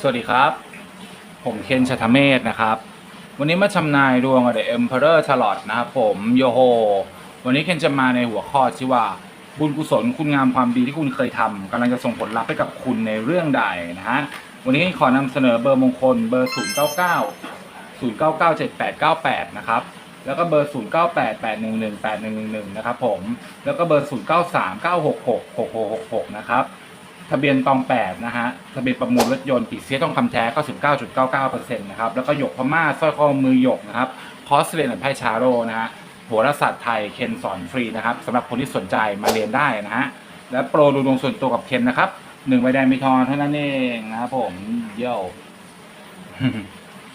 สวัสดีครับ ผมเคนชัทเมธนะครับ วันนี้มาชำนายดวงกับ The Emperor Tarot นะครับผมโยโฮ วันนี้เคนจะมาในหัวข้อที่ว่า บุญกุศลคุณงามความดีที่คุณเคยทำกำลังจะส่งผลลัพธ์ให้กับคุณในเรื่องใดนะฮะ วันนี้เคนขอนำเสนอเบอร์มงคลเบอร์ 099 0997898 นะครับ แล้วก็เบอร์ 0988118111 นะครับผม แล้วก็เบอร์ 0939666666 นะครับ ทะเบียนตองแปดนะฮะทะเบียนประมูลรถยนต์ปีเสียต้องคำแท้ 99.99%นะครับแล้วก็หยกพม่าสร้อยข้อมือหยกนะครับคอสเรียนกับไพ่ชาโรนะฮะโหราศาสตร์ไทยเคนสอนฟรีนะครับสำหรับคนที่สนใจมาเรียนได้นะฮะและโปรดูดวงส่วนตัวกับเคนนะครับหนึ่งใบแดงมีทอนเท่านั้นเองนะครับผมเย่ยว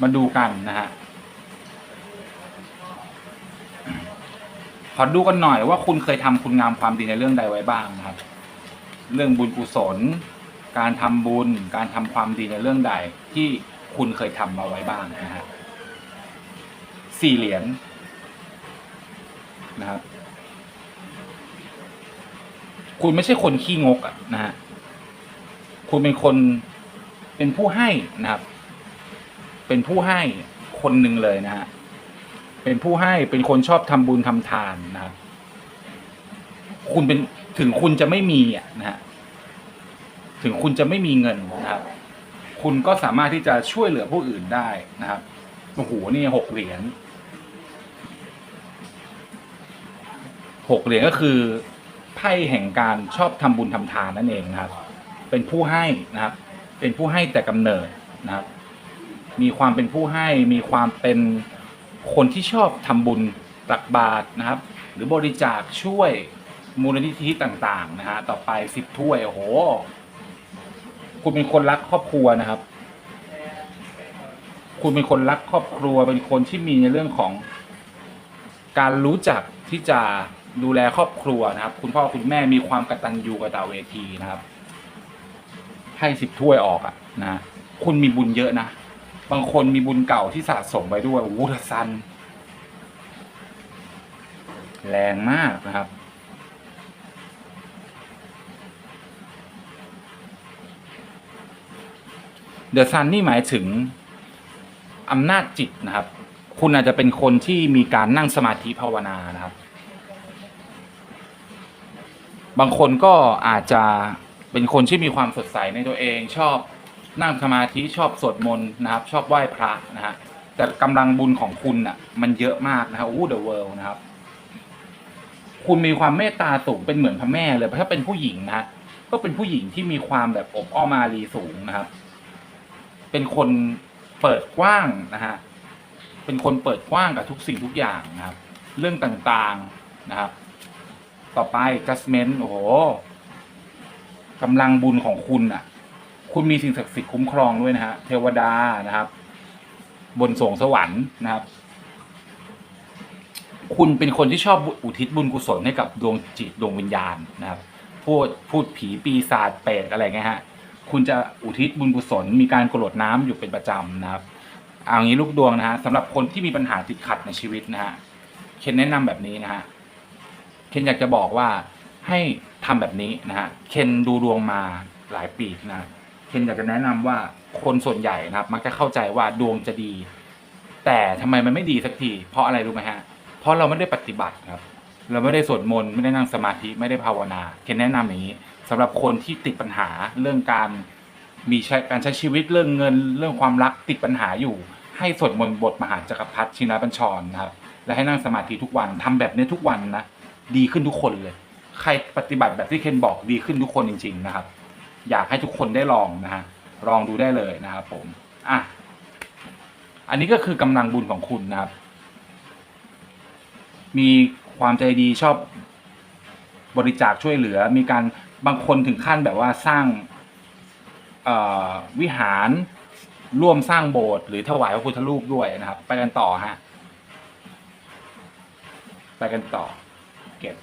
มาดูกันนะฮะขอดูกันหน่อยว่าคุณเคยทำคุณงามความดีในเรื่องใดไว้บ้างนะครับ เรื่องบุญกุศล การทำบุญ การทำความดีในเรื่องใดที่คุณเคยทำมาไว้บ้างนะฮะสี่เหรียญนะครับ คุณไม่ใช่คนขี้งกอะนะฮะคุณเป็นคนเป็นผู้ให้นะครับ เป็นผู้ให้คนหนึ่งเลยนะฮะเป็นผู้ให้เป็นคนชอบทำบุญทำทานนะครับ คุณเป็นถึงคุณจะไม่มีอะนะฮะ ถึงคุณจะไม่มีเงินนะครับ คุณก็สามารถที่จะช่วยเหลือผู้อื่นได้นะครับโอ้โหนี่หกเหรียญหกเหรียญก็คือไพ่แห่งการชอบทำบุญทำทานนั่นเองนะครับ เป็นผู้ให้นะครับ เป็นผู้ให้แต่กำเนิดนะครับ มีความเป็นผู้ให้มีความเป็นคนที่ชอบทำบุญตักบาตรนะครับ หรือบริจาคช่วยมูลนิธิต่างๆนะฮะต่อไปสิบถ้วยโอ้โห คุณเป็นคนรักครอบครัวนะครับ คุณเป็นคนรักครอบครัว เป็นคนที่มีในเรื่องของการรู้จักที่จะดูแลครอบครัวนะครับ คุณพ่อคุณแม่มีความกตัญญูกตเวทีนะครับ ให้สิบถ้วยออกอะนะคุณมีบุญเยอะนะบางคนมีบุญเก่าที่สะสมไว้ด้วยโอ้โหทัซัน แรงมากนะครับ เดอะซันนี่หมายถึงอำนาจจิตนะครับ คุณอาจจะเป็นคนที่มีการนั่งสมาธิภาวนานะครับ บางคนก็อาจจะเป็นคนที่มีความสดใสในตัวเองชอบนั่งสมาธิชอบสวดมนต์นะครับ ชอบไหว้พระนะฮะแต่กำลังบุญของคุณอะ มันเยอะมากนะครับโอ้เดอะเวิลด์นะครับ คุณมีความเมตตาสูงเป็นเหมือนพระแม่เลยถ้าเป็นผู้หญิงนะก็เป็นผู้หญิงที่มีความแบบอบอ้อมอารีสูงนะครับ เป็นคนเปิดกว้างนะฮะเป็นคนเปิดกว้างกับทุกสิ่งทุกอย่างนะครับ เรื่องต่างๆนะครับ ต่อไป judgment โอ้โหกำลังบุญของคุณอะ คุณมีสิ่งศักดิ์สิทธิ์คุ้มครองด้วยนะฮะเทวดานะครับ บนสวงสวรรค์นะครับ คุณเป็นคนที่ชอบอุทิศบุญกุศลให้กับดวงจิตดวงวิญญาณนะครับ พูดพูดผีปีศาจเปรตอะไรเงี้ยฮะ คุณจะอุทิศบุญกุศลมีการกรวดน้ำอยู่เป็นประจำนะครับเอางี้ลูกดวงนะฮะสำหรับคนที่มีปัญหาติดขัดในชีวิตนะฮะเคนแนะนำแบบนี้นะฮะเคนอยากจะบอกว่าให้ทำแบบนี้นะฮะเคนดูดวงมาหลายปีนะเคนอยากจะแนะนำว่าคนส่วนใหญ่นะครับ มักจะเข้าใจว่าดวงจะดี แต่ทำไมมันไม่ดีสักที เพราะอะไรรู้ไหมฮะเพราะเราไม่ได้ปฏิบัติครับ เราไม่ได้สวดมนต์ไม่ได้นั่งสมาธิไม่ได้ภาวนา เคนแนะนำอย่างนี้ สำหรับคนที่ติดปัญหาเรื่องการมีใช้การใช้ชีวิตเรื่องเงินเรื่องความรักติดปัญหาอยู่ ให้สวดมนต์บทมหาจักรพรรดิชินาบัญชรนะครับและให้นั่งสมาธิทุกวันทำแบบนี้ทุกวันนะดีขึ้นทุกคนเลย ใครปฏิบัติแบบที่เคนบอกดีขึ้นทุกคนจริง ๆ นะครับ อยากให้ทุกคนได้ลองนะฮะลองดูได้เลยนะครับผมอะอันนี้ก็คือกำลังบุญของคุณนะครับ มีความใจดีชอบบริจาคช่วยเหลือ มีการ บางคนถึงขั้นแบบว่าสร้างวิหารร่วมสร้างโบสถ์หรือถวายพระพุทธรูปด้วยนะครับ ไปกันต่อฮะไปกันต่อ เก็บ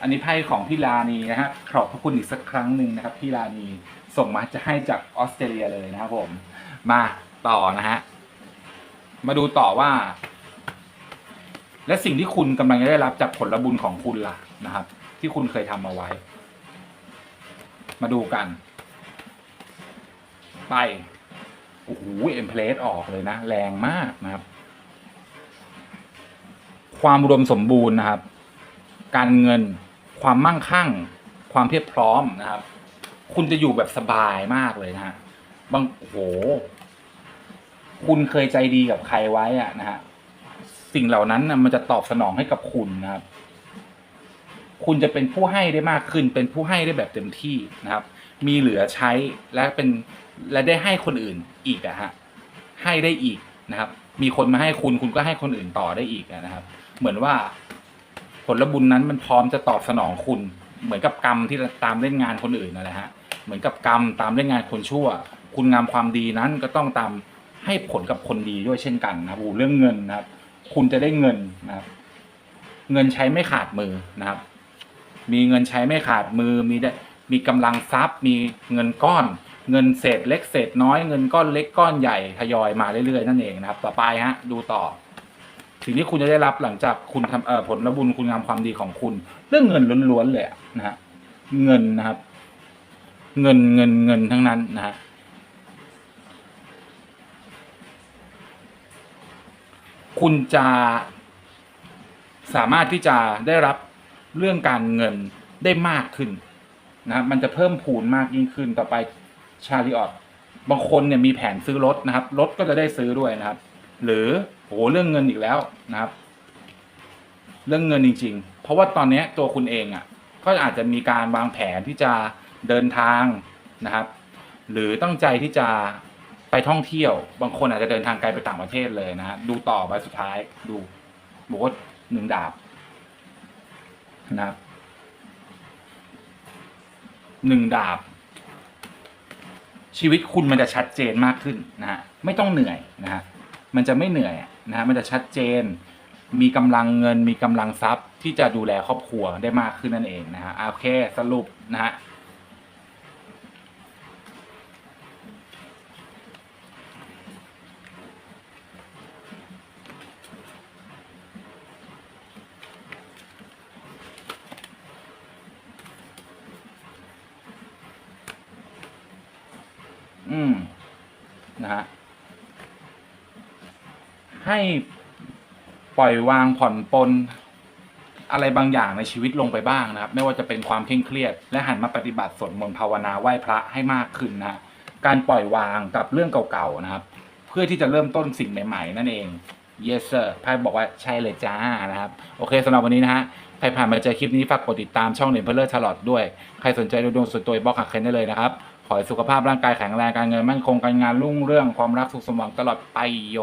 อันนี้ไพ่ของพี่ลานีนะฮะขอบพระคุณอีกสักครั้งหนึ่งนะครับพี่ลานีส่งมาจะให้จากออสเตรเลียเลยนะครับผม มาต่อนะฮะมาดูต่อว่า และสิ่งที่คุณกำลังจะได้รับจากผลบุญของคุณล่ะนะครับ ที่คุณเคยทำเอาไว้ มาดูกัน ไป โอ้โหเอ็มเพลสออกเลยนะ แรงมากนะครับ ความอุดมสมบูรณ์นะครับ การเงินความมั่งคั่ง ความเพียบพร้อมนะครับ คุณจะอยู่แบบสบายมากเลยนะฮะบางโอ้โหคุณเคยใจดีกับใครไว้อะนะฮะสิ่งเหล่านั้นนะมันจะตอบสนองให้กับคุณนะครับ คุณจะเป็นผู้ให้ได้มากขึ้น เป็นผู้ให้ได้แบบเต็มที่นะครับ มีเหลือใช้และเป็นและได้ให้คนอื่นอีกอะฮะให้ได้อีกนะครับ มีคนมาให้คุณคุณก็ให้คนอื่นต่อได้อีกนะครับ เหมือนว่าผลบุญนั้นมันพร้อมจะตอบสนองคุณ เหมือนกับกรรมที่ตามเล่นงานคนอื่นนั่นแหละฮะเหมือนกับกรรมตามเล่นงานคนชั่ว คุณงามความดีนั้นก็ต้องตามให้ผลกับคนดีด้วยเช่นกันนะครับเรื่องเงินนะครับ คุณจะได้เงินนะครับ เงินใช้ไม่ขาดมือนะครับ มีเงินใช้ไม่ขาดมือมีได้มีกำลังทรัพย์ มีเงินก้อน เงินเศษเล็กเศษน้อยเงินก้อนเล็กก้อนใหญ่ทยอยมาเรื่อยๆนั่นเองนะครับ ต่อไปฮะดูต่อ สิ่งที่คุณจะได้รับหลังจากคุณทำเอ่อผลบุญคุณงามความดีของคุณ เรื่องเงินล้วนๆเลยนะฮะเงินนะครับ เงินเงินเงินทั้งนั้นนะฮะคุณจะสามารถที่จะได้รับ เรื่องการเงินได้มากขึ้นนะครับมันจะเพิ่มพูนมากยิ่งขึ้นต่อไปชาลิออตบางคนเนี่ยมีแผนซื้อรถนะครับรถก็จะได้ซื้อด้วยนะครับ หรือโหเรื่องเงินอีกแล้วนะครับ เรื่องเงินจริง ๆ เพราะว่าตอนนี้ตัวคุณเองอะ ก็อาจจะมีการวางแผนที่จะเดินทางนะครับ หรือตั้งใจที่จะไปท่องเที่ยว บางคนอาจจะเดินทางไกลไปต่างประเทศเลยนะฮะดูต่อไปสุดท้ายดูบอกว่าหนึ่งดาบ นะครับหนึ่งดาบ ชีวิตคุณมันจะชัดเจนมากขึ้นนะฮะไม่ต้องเหนื่อยนะฮะมันจะไม่เหนื่อยนะฮะมันจะชัดเจน มีกำลังเงิน มีกำลังทรัพย์ที่จะดูแลครอบครัวได้มากขึ้นนั่นเองนะฮะอะโอเคสรุปนะฮะ อืม นะฮะให้ปล่อยวางผ่อนปลนอะไรบางอย่างในชีวิตลงไปบ้างนะครับ ไม่ว่าจะเป็นความเคร่งเครียด และหันมาปฏิบัติสวดมนต์ภาวนาไหว้พระให้มากขึ้นนะการปล่อยวางกับเรื่องเก่าๆนะครับ เพื่อที่จะเริ่มต้นสิ่งใหม่ๆ นั่นเอง yes sir ไพ่บอกว่าใช่เลยจ้านะครับ โอเคสำหรับวันนี้นะฮะใครผ่านมาเจอคลิปนี้ฝากกดติดตามช่องเนเพลเลอร์ชาร์ลอตด้วย ใครสนใจดูดวงส่วนตัวบล็อกหักเคนได้เลยนะครับ ขอให้สุขภาพร่างกายแข็งแรงการเงินมั่นคงการงานรุ่งเรื่องความรักสุขสมหวังตลอดไปโย